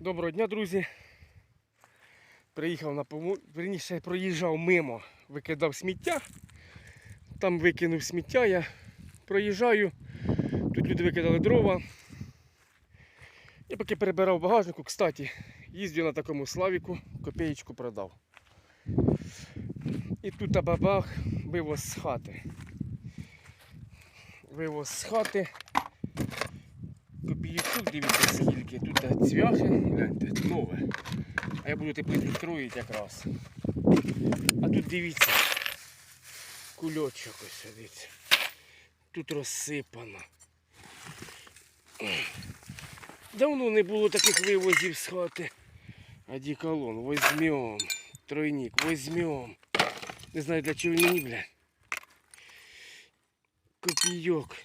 Доброго дня, друзі. Приїхав на пому... Верніше, проїжджав мимо, викидав сміття. Там викинув сміття, я проїжджаю. Тут люди викидали дрова. Я поки перебирав багажнику, кстати, їздив на такому славіку, копеєчку продав. І тут бабах вивоз з хати. Вивоз з хати. Копійочок, дивіться скільки. Тут цвяхи, гляньте, нове. А я буду теплицю строїти якраз. А тут дивіться. Кульочок ось дивіться. Тут розсипано. Давно не було таких вивозів з хати. Одеколон, возьмем. Тройник, возьмем. Не знаю для чого мені, бля. Копійок.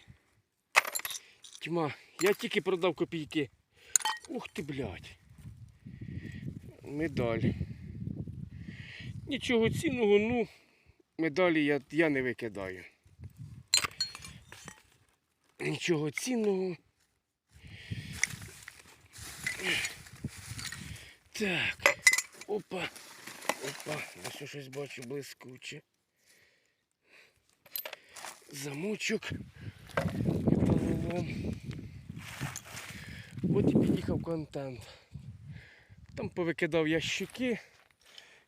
Тьма. Я тільки продав копійки. Ух ти, блядь. Медаль. Нічого цінного, ну, медалі я, я не викидаю. Нічого цінного. Так. Опа. Опа. Я щось бачу блискуче. Замочок. Металолом. От і під'їхав контент. Там повикидав ящики.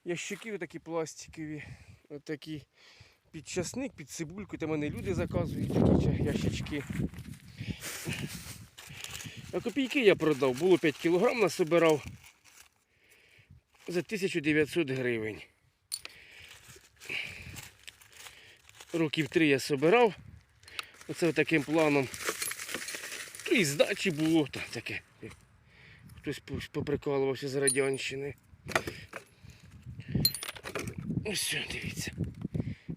Ящики отакі пластикові. Отакі під часник, під цибульку. Там мене люди заказують такі ящички. А копійки я продав. Було 5 кг насобирав за 1900 гривень. Років три я собирав. Оце таким планом. І здачі було то таке. Хтось поприкалувався з радянщини. Ось дивіться.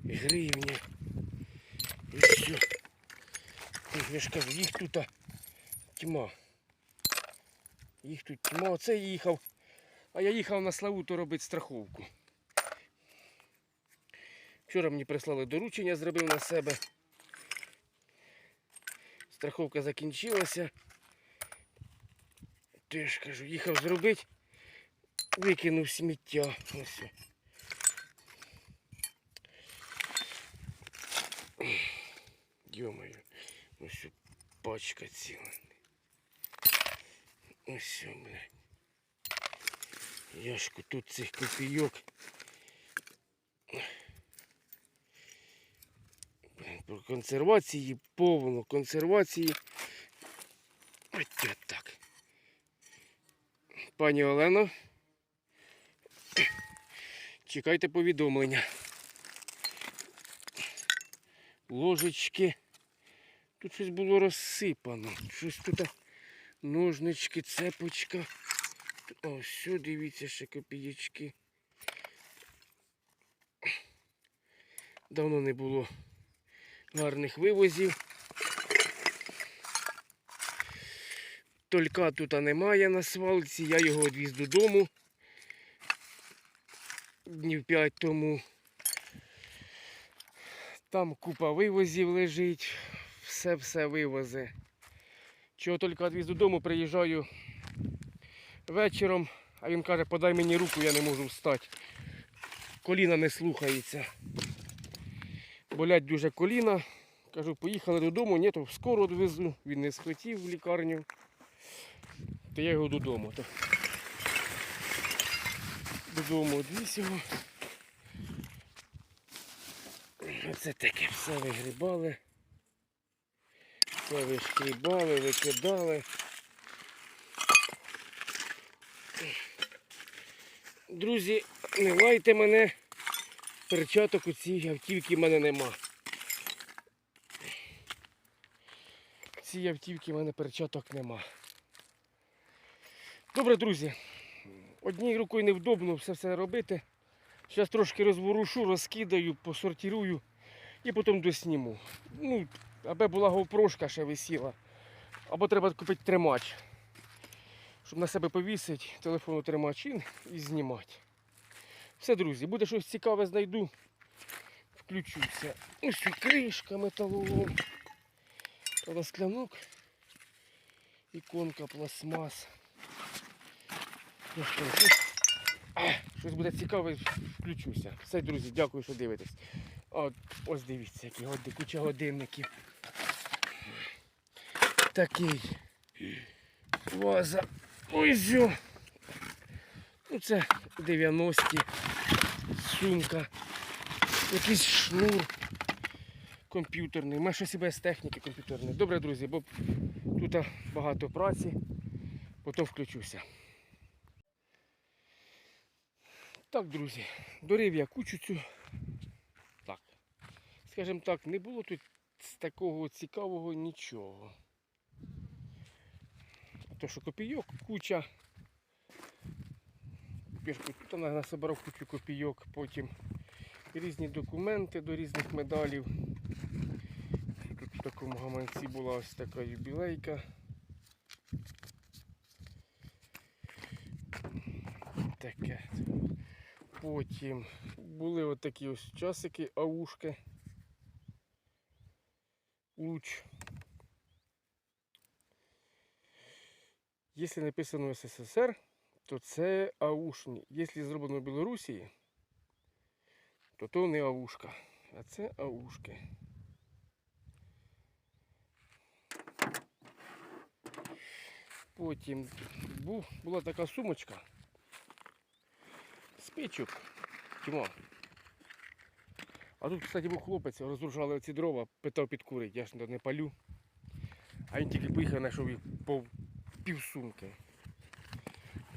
Гривня. І все. Я ж кажу, їх тут тьма. Їх тут тьма. Оце їхав. А я їхав на Славуту робити страховку. Вчора мені прислали доручення, зробив на себе. Страховка закінчилася. То я ж кажу, їхав зробити, викинув сміття. Ось. Йомаю, ось пачка ціла. Ось, блядь. Яшку тут цих копійок. Про консервації повно, консервації. Так. Пані Олено, чекайте повідомлення. Ложечки. Тут щось було розсипано. Щось тут ножнички, цепочка. О, все, дивіться, ще копієчки. Давно не було гарних вивозів. Толька тут немає на свалці, я його відвіз додому днів 5 тому. Там купа вивозів лежить, все-все вивози. Чого тільки відвіз додому, приїжджаю вечором, а він каже, подай мені руку, я не можу встати. Коліна не слухається. Болять дуже коліна. Кажу, поїхали додому, ні, то скоро відвезу. Він не схотів в лікарню. То я його додому. То. Додому відвіз його. Оце таке все вигрібали. Все вишкрібали, викидали. Друзі, не лайте мене. Перчаток у цій автівці в мене нема. В цій автівці в мене перчаток нема. Добре, друзі. Однією рукою невдобно все це робити. Зараз трошки розворушу, розкидаю, посортирую і потім досніму. Ну, аби була говпрошка ще висіла. Або треба купити тримач. Щоб на себе повісити, телефону тримач і знімати. Все, друзі, буде щось цікаве знайду. Включуся. Ось і кришка металолом. Розклянок. Іконка пластмас. Ну що, ну, щось буде цікаве, включуся. Все, друзі, дякую, що дивитесь. От, ось дивіться, які годи, куча годинників. Такий. Ваза. Ой, зю. Ну це 90-ті. Сумка. Якийсь шнур комп'ютерний. Ми щось і без техніки комп'ютерної. Добре, друзі, бо тут багато праці. Потім включуся. Так, друзі, дорив я кучу цю. Так. Скажімо так, не було тут такого цікавого нічого. То, що копійок, куча. Пішку тут вона насобирав кучу копійок, потім різні документи до різних медалів. Тут в такому гаманці була ось така юбілейка. Таке. Потім були отакі ось часики, аушки. Луч. Якщо написано СССР, то це аушні. Якщо зроблено в Білорусі, то то не аушка, а це аушки. Потім була така сумочка. Спичок. Тьма. А тут, кстати, був хлопець, розгружали ці дрова, питав підкурить, я ж не палю. А він тільки поїхав, знайшов їх по півсумки.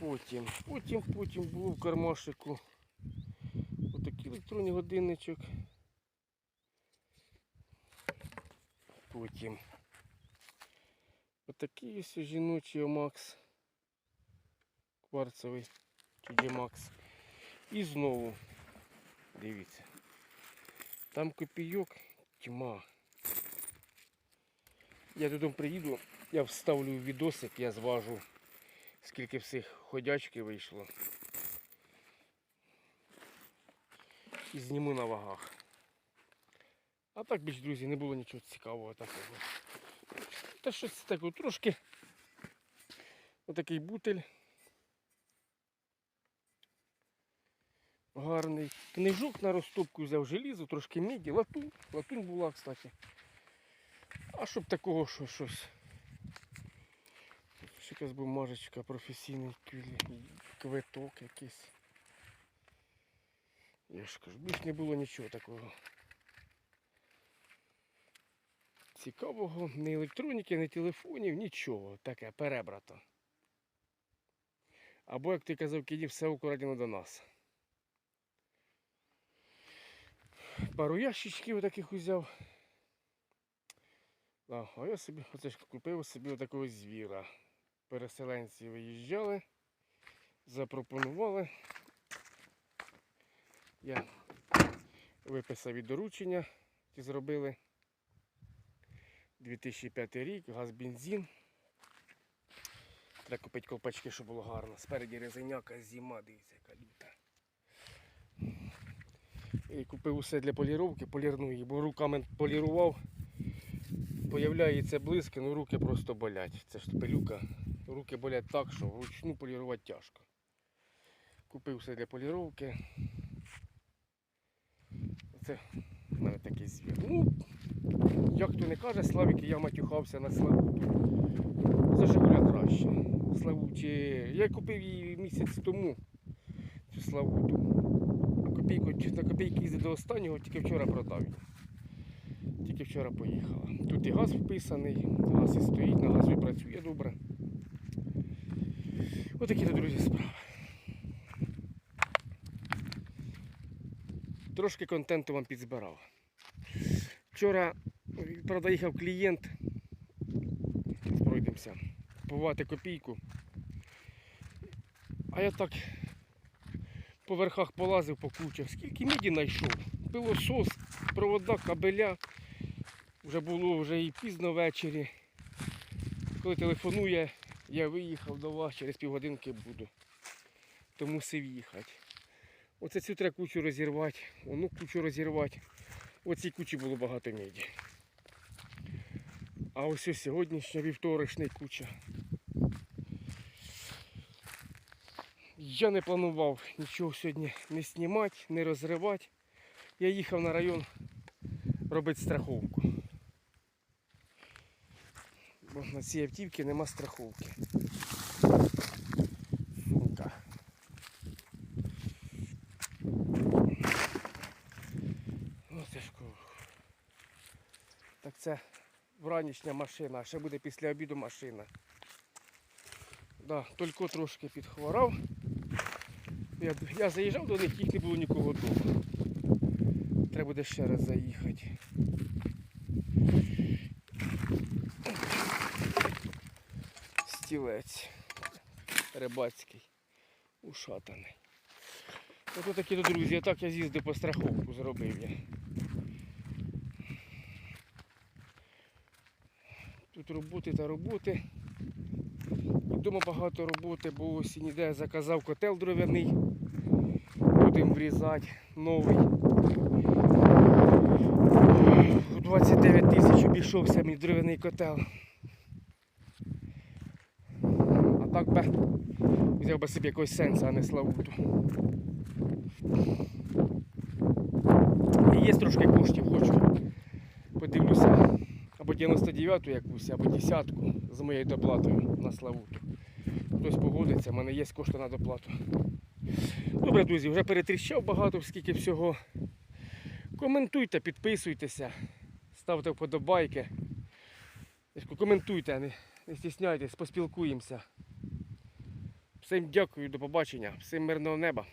Потім, потім, потім було в кармашику. Отакий електронний годинничок. Потім. Отакий ось жіночий Макс. Кварцевий Макс. І знову, дивіться, там копійок тьма. Я додому приїду, я вставлю відосик, я зважу, скільки всіх ходячки вийшло. І зніму на вагах. А так більш, друзі, не було нічого цікавого такого. Та щось таке трошки. Отакий бутель. Гарний. Книжок на розтопку взяв желізо, трошки міді, латунь. Латунь була, кстати. А щоб такого що щось. Ще якась бумажечка, професійний квиток якийсь. Я ж кажу, більш не було нічого такого. Цікавого, ні електроніки, ні телефонів, нічого таке перебрато. Або, як ти казав, кіді, все украдено до нас. Пару ящичків таких узяв. А я собі оце ж купив собі отакого звіра. Переселенці виїжджали, запропонували. Я виписав від доручення, ті зробили. 2005 рік, газ бензин. Треба купити ковпачки, щоб було гарно. Спереді резиняка, зима, дивіться, яка люта. І купив усе для поліровки, полірну її, бо руками полірував. Появляється блиск, ну руки просто болять. Це ж пилюка. Руки болять так, що вручну полірувати тяжко. Купив все для поліровки. Це мене такий звір. Ну, як хто не каже, Славік, я матюхався на Славуту. За Жигуля краще. Славуті. Я купив її місяць тому. Цю Славуту. Копійку, на копійки їздив до останнього, тільки вчора продав. Тільки вчора поїхала. Тут і газ вписаний, газ і стоїть, на газу працює добре. Отакі, то, друзі, справи. Трошки контенту вам підзбирав. Вчора, правда, їхав клієнт. Пройдемося. Купувати копійку. А я так по верхах полазив по кучах. Скільки міді знайшов? Пилосос, провода, кабеля. Вже було вже і пізно ввечері. Коли телефонує, я виїхав до вас, через півгодинки буду. То мусив їхати. Оце цю треба кучу розірвати, ону кучу розірвати. Оцій кучі було багато меді. А ось ось сьогоднішня вівторочний куча. Я не планував нічого сьогодні не знімати, не розривати. Я їхав на район робити страховку. Бо на цій автівці нема страховки. Сумка. Ну, Так це вранішня машина, а ще буде після обіду машина. Да, тільки трошки підхворав. Я, я заїжджав до них, їх не було нікого вдома. Треба буде ще раз заїхати. Стілець рибацький, ушатаний. Ось такі то друзі, а так я з'їздив по страховку, зробив я. Тут роботи та роботи. Вдома багато роботи, бо осінь іде, я заказав котел дров'яний. Будемо врізати новий. У 29 тисяч обійшовся мій дров'яний котел. А так би взяв би собі якогось сенсу, а не славуту. Є трошки коштів, хочу. Подивлюся або 99-ту якусь, або 10-ку з моєю доплатою на славуту. Хтось погодиться, в мене є кошти на доплату. Добре, друзі, вже перетріщав багато, скільки всього. Коментуйте, підписуйтеся, ставте вподобайки. Коментуйте, не, не стісняйтесь, поспілкуємося. Всім дякую, до побачення, всім мирного неба.